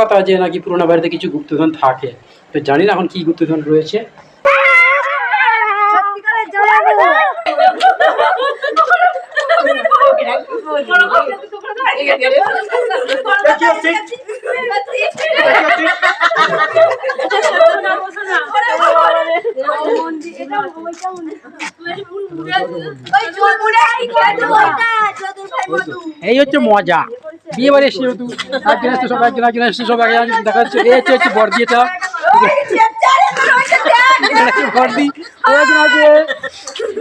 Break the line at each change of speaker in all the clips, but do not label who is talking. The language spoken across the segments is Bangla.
কথা যে নাকি পুরোনো বাড়িতে কিছু গুপ্তধন থাকে। তো জানি না এখন কি গুপ্তধন রয়েছে। এই হচ্ছে মজা। বিয়ে বাড়ি এসে যেহেতু একজন এসছে সব একজন একজন এসছে সব একজন একজন দেখা যাচ্ছে এই হচ্ছে হচ্ছে বর্দিটা বর্দি এই একজন আছে।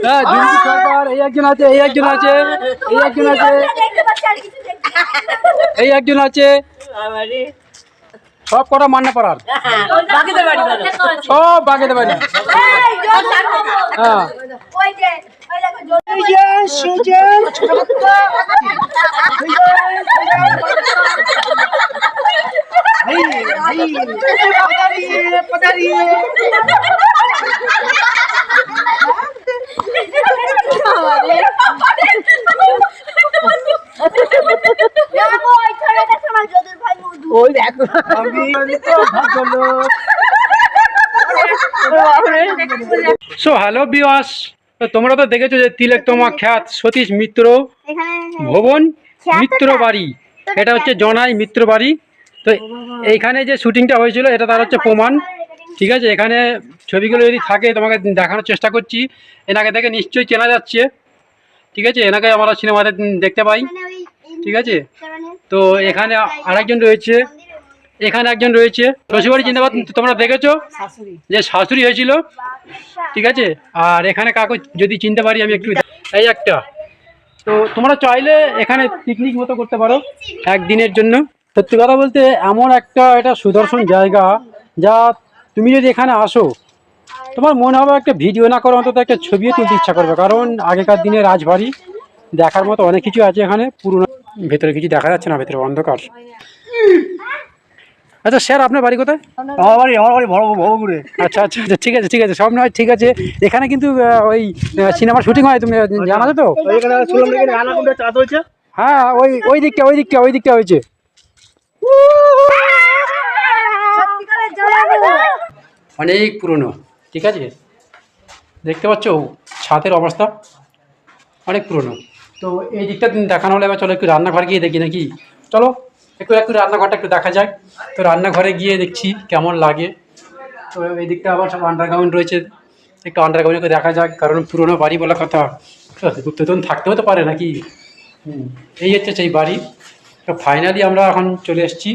হ্যাঁ সরকার এই একজন আছে এই একজন আছে। এই একজন আছে। এই একজন আছে। সব কটা মান্না পাড়ার। সব বাগেতে বাড়ি। হ্যাঁ।
ওই দেখো।
সো হ্যালো বিওয়াস তোমরা তো দেখেছ যে তিলেক তোমা খ্যাত সতীশ মিত্র ভবন মিত্র বাড়ি এটা হচ্ছে জনাই মিত্র বাড়ি তো এইখানে যে শুটিংটা হয়েছিল এটা তার হচ্ছে প্রমাণ। ঠিক আছে এখানে ছবিগুলো যদি থাকে তোমাকে দেখানোর চেষ্টা করছি। এনাকে দেখে নিশ্চয়ই চেনা যাচ্ছে। ঠিক আছে এনাকে আমরা সিনেমাতে দেখতে পাই। ঠিক আছে তো এখানে আরেকজন রয়েছে। এখানে একজন রয়েছে। শ্বশুরবাড়ি চিন্তা তোমরা দেখেছ? যে শাশুড়ি হয়েছিল। ঠিক আছে আর এখানে কাকু যদি চিনতে পারি আমি একটু এই একটা। তো তোমরা চাইলে এখানে পিকনিক মতো করতে পারো একদিনের জন্য। সত্যি কথা বলতে এমন একটা এটা সুদর্শন জায়গা যা তুমি যদি এখানে আসো তোমার মনে হবে একটা ভিডিও না করো অন্তত একটা ছবিও তুলতে ইচ্ছা করবে কারণ আগেকার দিনে রাজবাড়ি দেখার মতো অনেক কিছু আছে এখানে পুরনো ভেতরে কিছু দেখা যাচ্ছে না ভেতরে অন্ধকার। আচ্ছা স্যার আপনার বাড়ি কোথায়?
আমার বাড়ি আমার বাড়ি বড় ভবগুড়ে
আচ্ছা আচ্ছা আচ্ছা, ঠিক আছে ঠিক আছে সব নয় ঠিক আছে। এখানে কিন্তু ওই সিনেমার শুটিং হয় তুমি জানো তো? হ্যাঁ ওই ওই দিকটা ওই দিকটা ওই দিকটা হয়েছে। অনেক পুরনো, ঠিক আছে? দেখতে পাচ্ছ ছাদের অবস্থা অনেক পুরনো। তো এই দিকটা দেখানো হলে এবার চলো একটু রান্নাঘর গিয়ে দেখি নাকি। চলো, একটু একটু রান্নাঘরটা একটু দেখা যাক। তো রান্নাঘরে গিয়ে দেখছি কেমন লাগে। তো এই দিকটা আবার সব আন্ডারগ্রাউন্ড রয়েছে। একটু আন্ডারগ্রাউন্ডে দেখা যাক, কারণ পুরনো বাড়ি বলা কথা। গুপ্তধন থাকতেও তো পারে নাকি? এই হচ্ছে সেই বাড়ি। তো ফাইনালি আমরা এখন চলে এসেছি